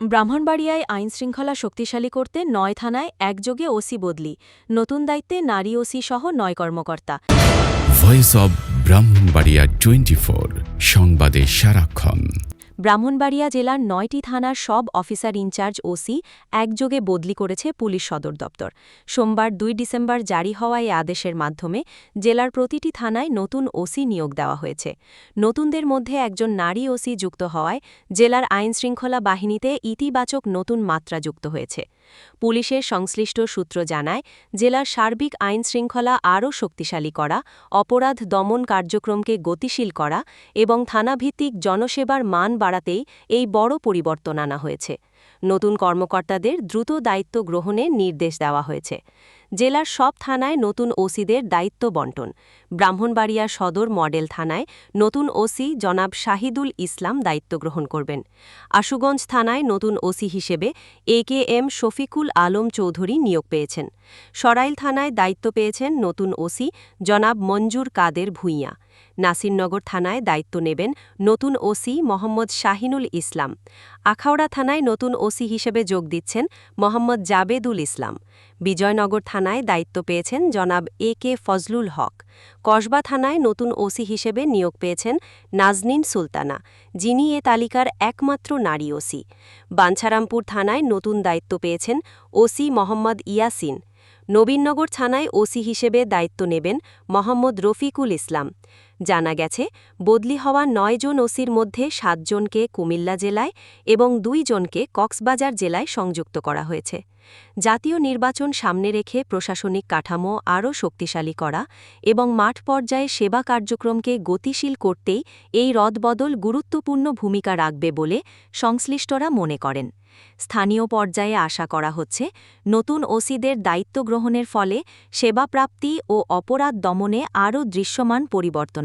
ব্রাহ্মণবাড়িয়ায় আইনশৃঙ্খলা শক্তিশালী করতে নয় থানায় একযোগে ওসি বদলি, নতুন দায়িত্বে নারী ওসি সহ নয় কর্মকর্তা। ভয়েস অব ব্রাহ্মণবাড়িয়া টোয়েন্টি সংবাদে সারাক্ষণ। ব্রাহ্মণবাড়িয়া জেলার নয়টি থানার সব অফিসার ইনচার্জ ওসি একযোগে বদলি করেছে পুলিশ সদর দপ্তর। সোমবার দুই ডিসেম্বর জারি হওয়া এই আদেশের মাধ্যমে জেলার প্রতিটি থানায় নতুন ওসি নিয়োগ দেওয়া হয়েছে। নতুনদের মধ্যে একজন নারী ওসি যুক্ত হওয়ায় জেলার আইনশৃঙ্খলা বাহিনীতে ইতিবাচক নতুন মাত্রা যুক্ত হয়েছে। পুলিশের সংশ্লিষ্ট সূত্র জানায়, জেলার সার্বিক আইনশৃঙ্খলা আরও শক্তিশালী করা, অপরাধ দমন কার্যক্রমকে গতিশীল করা এবং থানাভিত্তিক জনসেবার মান বাড়াতেই এই বড় পরিবর্তন আনা হয়েছে। নতুন কর্মকর্তাদের দ্রুত দায়িত্ব গ্রহণের নির্দেশ দেওয়া হয়েছে। জেলার সব থানায় নতুন ওসিদের দায়িত্ব বন্টন। ব্রাহ্মণবাড়িয়া সদর মডেল থানায় নতুন ওসি জনাব শাহিদুল ইসলাম দায়িত্ব গ্রহণ করবেন। আশুগঞ্জ থানায় নতুন ওসি হিসেবে A K M Shafiqul Alam Chowdhury নিয়োগ পেয়েছেন। সরাইল থানায় দায়িত্ব পেয়েছেন নতুন ওসি জনাব মঞ্জুর কাদের ভূঁইয়া। নাসিরনগর থানায় দায়িত্ব নেবেন নতুন ওসি মোহাম্মদ শাহিনুল ইসলাম। আখাউড়া থানায় নতুন ওসি হিসেবে যোগ দিচ্ছেন মোহাম্মদ জাবেদুল ইসলাম। বিজয়নগর থানায় দায়িত্ব পেয়েছেন জনাব এ কে ফজলুল হক। কসবা থানায় নতুন ওসি হিসেবে নিয়োগ পেয়েছেন নাজনিন সুলতানা, যিনি এ তালিকার একমাত্র নারী ওসি। বাঞ্ছারামপুর থানায় নতুন দায়িত্ব পেয়েছেন ওসি মোহাম্মদ ইয়াসিন। নবীনগর থানায় ওসি হিসেবে দায়িত্ব নেবেন মোহাম্মদ রফিকুল ইসলাম। জানা গেছে, বদলি হওয়া নয় জন ওসির মধ্যে সাতজনকে কুমিল্লা জেলায় এবং দুইজনকে কক্সবাজার জেলায় সংযুক্ত করা হয়েছে। জাতীয় নির্বাচন সামনে রেখে প্রশাসনিক কাঠামো আরও শক্তিশালী করা এবং মাঠ পর্যায়ে সেবা কার্যক্রমকে গতিশীল করতেই এই রদবদল গুরুত্বপূর্ণ ভূমিকা রাখবে বলে সংশ্লিষ্টরা মনে করেন। স্থানীয় পর্যায়ে আশা করা হচ্ছে, নতুন ওসিদের দায়িত্ব গ্রহণের ফলে সেবা প্রাপ্তি ও অপরাধ দমনে আরও দৃশ্যমান পরিবর্তন